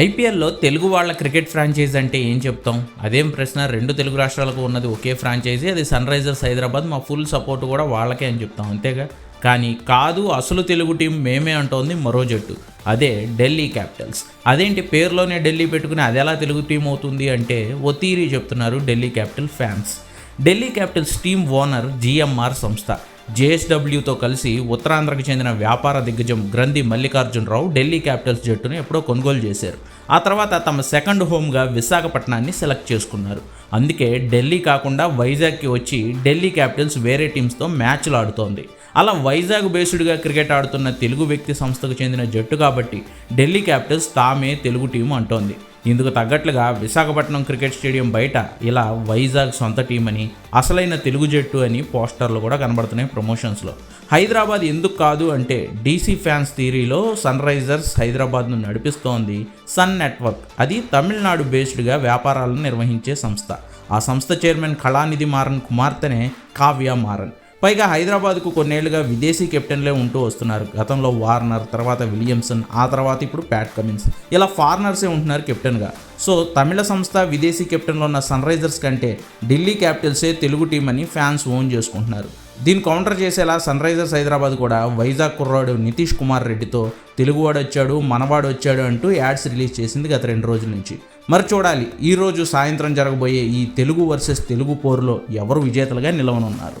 ఐపీఎల్లో తెలుగు వాళ్ళ cricket franchise అంటే ఏం చెప్తాం? అదేం ప్రశ్న? రెండు తెలుగు రాష్ట్రాలకు ఉన్నది ఒకే ఫ్రాంచైజీ అది సన్ రైజర్స్ హైదరాబాద్ మా ఫుల్ సపోర్ట్ కూడా వాళ్ళకే అని చెప్తాం అంతేగా? కానీ కాదు అసలు తెలుగు టీం మేమే అంటోంది మరో జట్టు అదే ఢిల్లీ క్యాపిటల్స్. అదేంటి పేరులోనే ఢిల్లీ పెట్టుకుని అది ఎలా తెలుగు టీం అవుతుంది అంటే ఓ థీరీ చెప్తున్నారు Delhi capital fans. Delhi Capitals team owner GMR సంస్థ. జేఎస్డబ్ల్యూతో కలిసి ఉత్తరాంధ్రకు చెందిన వ్యాపార దిగ్గజం గ్రంథి మల్లికార్జునరావు ఢిల్లీ క్యాపిటల్స్ జట్టును ఎప్పుడో కొనుగోలు చేశారు. ఆ తర్వాత తమ సెకండ్ హోమ్గా విశాఖపట్నాన్ని సెలెక్ట్ చేసుకున్నారు. అందుకే ఢిల్లీ కాకుండా వైజాగ్కి వచ్చి ఢిల్లీ క్యాపిటల్స్ వేరే టీమ్స్తో మ్యాచ్లు ఆడుతోంది. అలా వైజాగ్ బేస్డ్గా క్రికెట్ ఆడుతున్న తెలుగు వ్యక్తి సంస్థకు చెందిన జట్టు కాబట్టి ఢిల్లీ క్యాపిటల్స్ తామే తెలుగు టీం అంటోంది. ఇందుకు తగ్గట్లుగా విశాఖపట్నం క్రికెట్ స్టేడియం బయట ఇలా వైజాగ్ సొంత టీం అని అసలైన తెలుగు జట్టు అని పోస్టర్లు కూడా కనబడుతున్నాయి ప్రమోషన్స్లో. హైదరాబాద్ ఎందుకు కాదు అంటే డీసీ ఫ్యాన్స్ థియరీలో సన్ రైజర్స్ హైదరాబాద్ను నడిపిస్తోంది సన్ నెట్వర్క్ అది తమిళనాడు బేస్డ్గా వ్యాపారాలను నిర్వహించే సంస్థ. ఆ సంస్థ చైర్మన్ కళానిధి మారన్ కుమార్తెనే కావ్య మారన్. పైగా హైదరాబాద్కు కొన్నేళ్ళుగా విదేశీ కెప్టెన్లే ఉంటూ వస్తున్నారు. గతంలో వార్నర్ తర్వాత విలియమ్సన్ ఆ తర్వాత ఇప్పుడు ప్యాట్ కమిన్స్. ఇలా ఫారినర్సే ఉంటున్నారు కెప్టెన్గా. సో తమిళ సంస్థ విదేశీ కెప్టెన్లో ఉన్న సన్ రైజర్స్ కంటే ఢిల్లీ క్యాపిటల్సే తెలుగు టీం అని ఫ్యాన్స్ ఓన్ చేసుకుంటున్నారు. దీన్ని కౌంటర్ చేసేలా సన్ రైజర్స్ హైదరాబాద్ కూడా వైజాగ్ కుర్రాడు నితీష్ కుమార్ రెడ్డితో తెలుగువాడు వచ్చాడు మనవాడు వచ్చాడు అంటూ యాడ్స్ రిలీజ్ చేసింది గత రెండు రోజుల నుంచి. మరి చూడాలి ఈరోజు సాయంత్రం జరగబోయే ఈ తెలుగు వర్సెస్ తెలుగు పోరులో ఎవరు విజేతలుగా నిలవనున్నారు?